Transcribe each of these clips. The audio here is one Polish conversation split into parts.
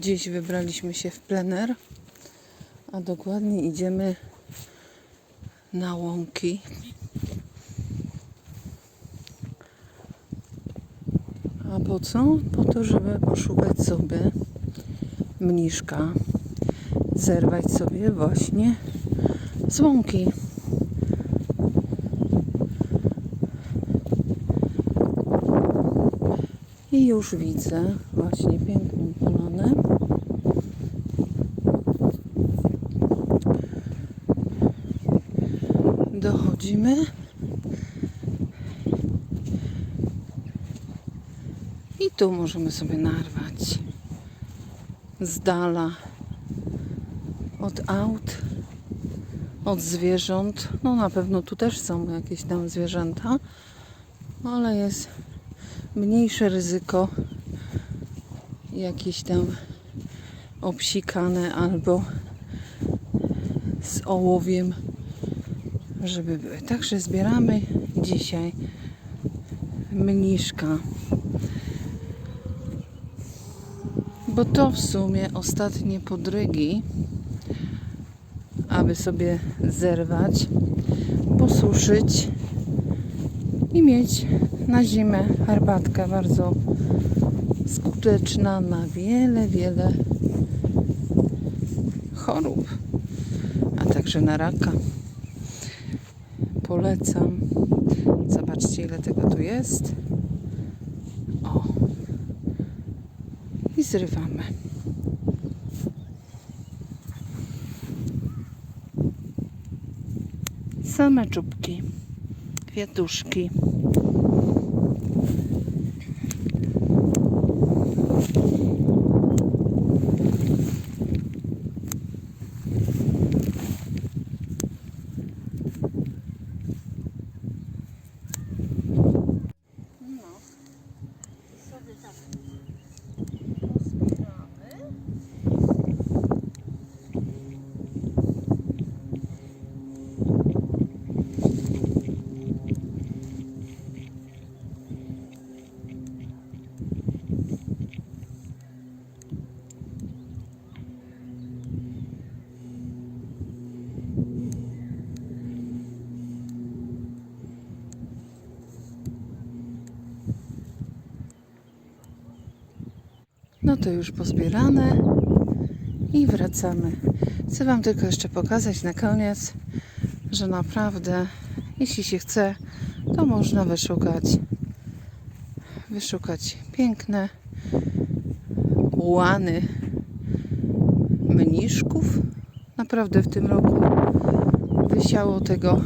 Dziś wybraliśmy się w plener, a dokładnie idziemy na łąki. A po co? Po to, żeby poszukać sobie mniszka, zerwać sobie właśnie z łąki. I już widzę właśnie piękną Dochodzimy. I tu możemy sobie narwać. Z dala. Od aut, od zwierząt. No na pewno tu też są jakieś tam zwierzęta, ale jest mniejsze ryzyko jakieś tam obsikane albo z ołowiem, żeby były. Także zbieramy dzisiaj mniszka. Bo to w sumie ostatnie podrygi, aby sobie zerwać, posuszyć i mieć na zimę herbatkę bardzo skuteczna na wiele, wiele chorób, a także na raka. Polecam. Zobaczcie, ile tego tu jest. O. I zrywamy. Same czubki, kwiatuszki. To już pozbierane i wracamy. Chcę Wam tylko jeszcze pokazać na koniec, że naprawdę, jeśli się chce, to można wyszukać, wyszukać piękne łany mniszków. Naprawdę w tym roku wysiało tego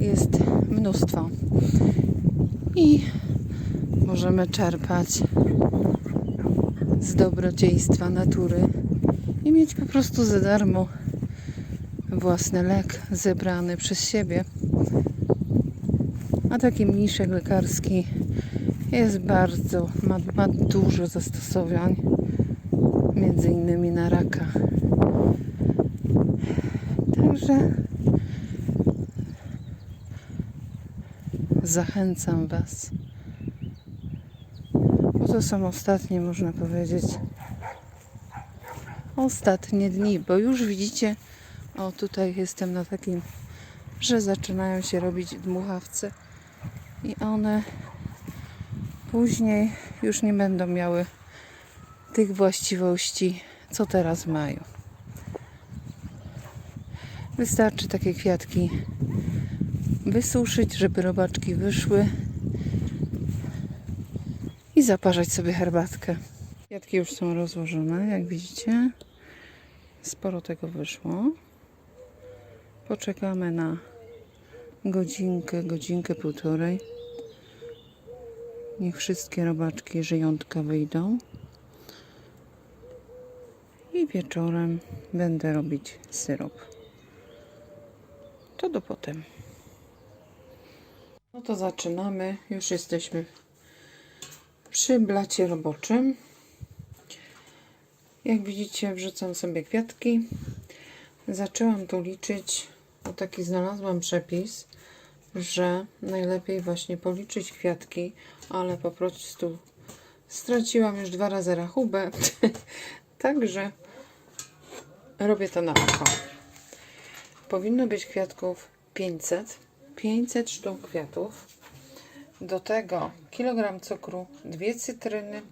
jest mnóstwo. I możemy czerpać z dobrodziejstwa natury i mieć po prostu za darmo własny lek zebrany przez siebie. A taki mniszek lekarski jest bardzo, ma, ma dużo zastosowań, między innymi na raka. Także zachęcam Was. To są ostatnie, można powiedzieć, ostatnie dni, bo już widzicie, o tutaj jestem na takim, że zaczynają się robić dmuchawce i one później już nie będą miały tych właściwości, co teraz mają. Wystarczy takie kwiatki wysuszyć, żeby robaczki wyszły i zaparzać sobie herbatkę. Kwiatki już są rozłożone, jak widzicie. Sporo tego wyszło. Poczekamy na godzinkę, godzinkę, półtorej. Niech wszystkie robaczki żyjątka wyjdą. I wieczorem będę robić syrop. To do potem. No to zaczynamy. Już jesteśmy przy blacie roboczym. Jak widzicie, wrzucam sobie kwiatki. Zaczęłam tu liczyć, bo taki znalazłam przepis, że najlepiej właśnie policzyć kwiatki, ale po prostu Straciłam już dwa razy rachubę, także robię to na oko. Powinno być kwiatków 500. 500 sztuk kwiatów. Do tego kilogram cukru, dwie cytryny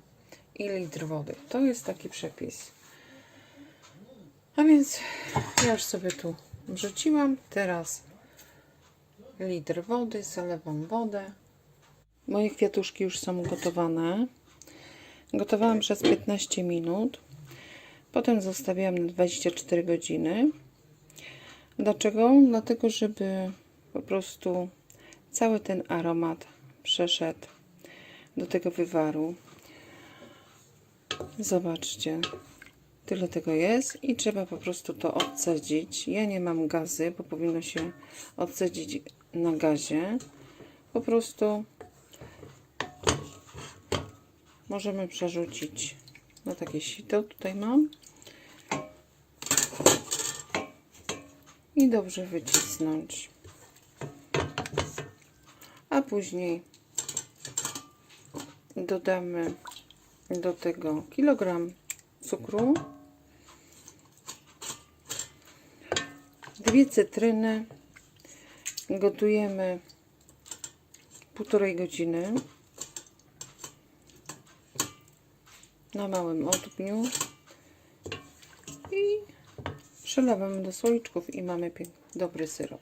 i litr wody. To jest taki przepis. A więc ja już sobie tu wrzuciłam. Teraz litr wody, zalewam wodę. Moje kwiatuszki już są gotowane. Gotowałam przez 15 minut. Potem zostawiłam na 24 godziny. Dlaczego? Dlatego, żeby po prostu cały ten aromat przeszedł do tego wywaru. Zobaczcie, tyle tego jest i trzeba po prostu to odcedzić. Ja nie mam gazy, bo powinno się odcedzić na gazie. Po prostu możemy przerzucić na takie sito. Tutaj mam. I dobrze wycisnąć. A później dodamy do tego kilogram cukru, dwie cytryny, gotujemy półtorej godziny na małym ogniu i przelewamy do słoiczków i mamy dobry syrop.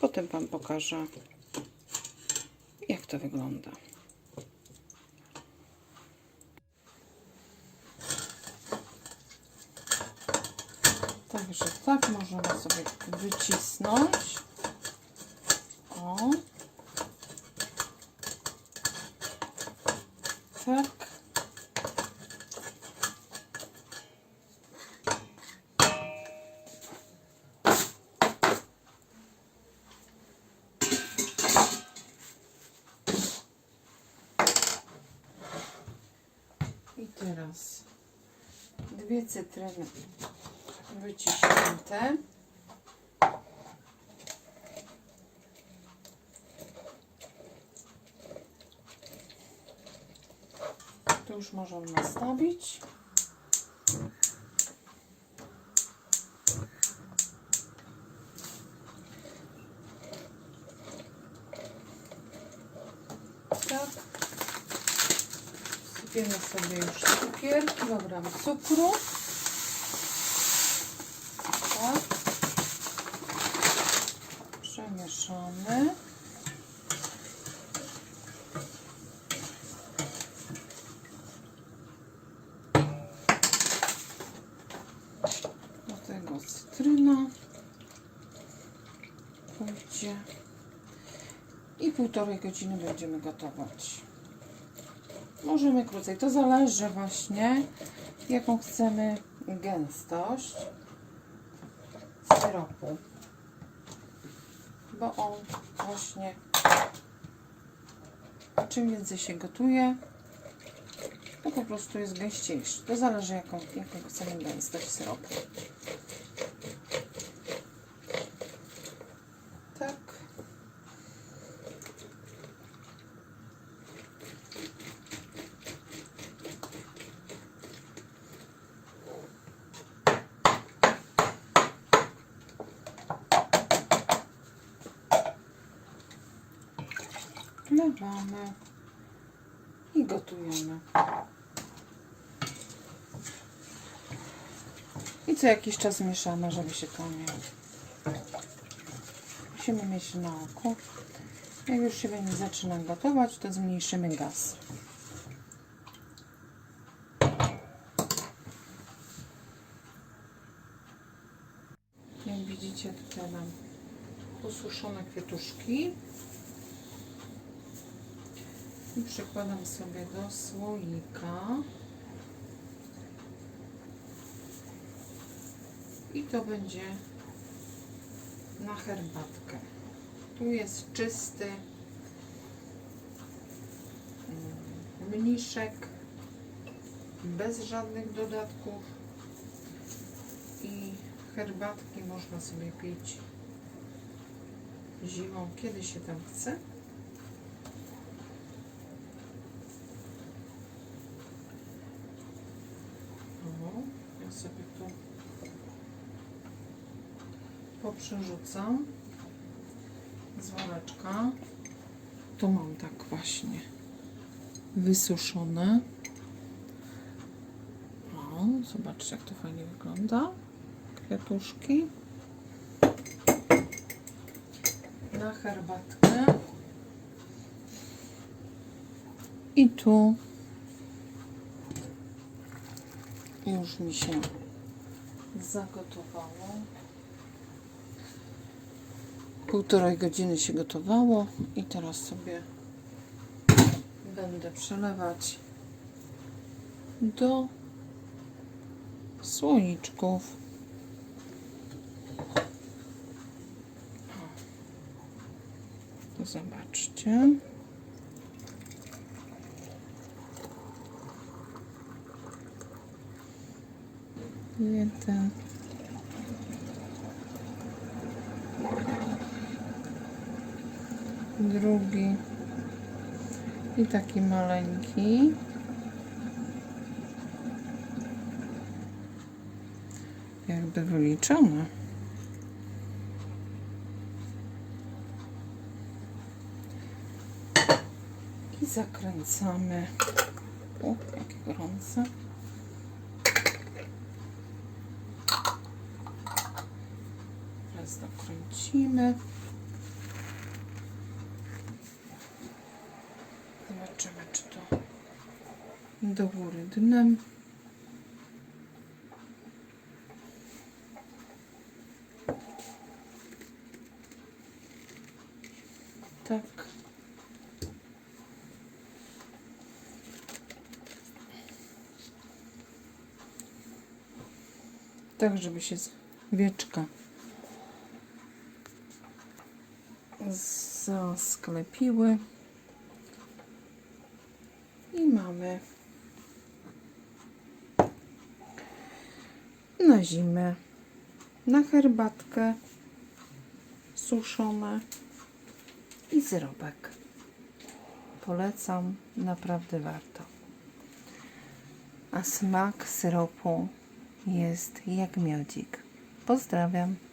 Potem Wam pokażę, to wygląda. Także tak możemy sobie wycisnąć. Teraz dwie cytryny wyciśnięte. Tu już możemy nastawić. Sypiemy sobie już cukier, kilogram cukru. Tak. Przemieszamy. Do tego cytryna pójdzie i półtorej godziny będziemy gotować. Możemy krócej, to zależy właśnie jaką chcemy gęstość syropu, bo on właśnie czym więcej się gotuje, to po prostu jest gęściejszy. To zależy jaką, jaką chcemy gęstość syropu. Tak. Wlewamy i gotujemy. I co jakiś czas mieszamy, żeby się to nie... Musimy mieć na oku. Jak już się będzie zaczyna gotować, to zmniejszymy gaz. Jak widzicie, tutaj mam ususzone kwiatuszki. I przykładam sobie do słoika. I to będzie na herbatkę. Tu jest czysty mm, mniszek, bez żadnych dodatków i herbatki można sobie pić zimą, kiedy się tam chce. Ja sobie tu poprzerzucam z woreczka. Tu mam tak właśnie wysuszone. O, zobaczcie jak to fajnie wygląda. Kwiatuszki. Na herbatkę. I tu już mi się zagotowało. Półtorej godziny się gotowało i teraz sobie będę przelewać do słoiczków. O. Zobaczcie. Jeden. Drugi. I taki maleńki. Jakby wyliczone. I zakręcamy. O, jakie gorące. Teraz dokręcimy. Do góry dnem. Tak. Tak, żeby się z- wieczka zasklepiły. I mamy na zimę, na herbatkę suszone i zrobek. Polecam, naprawdę warto. A smak syropu jest jak miodzik. Pozdrawiam.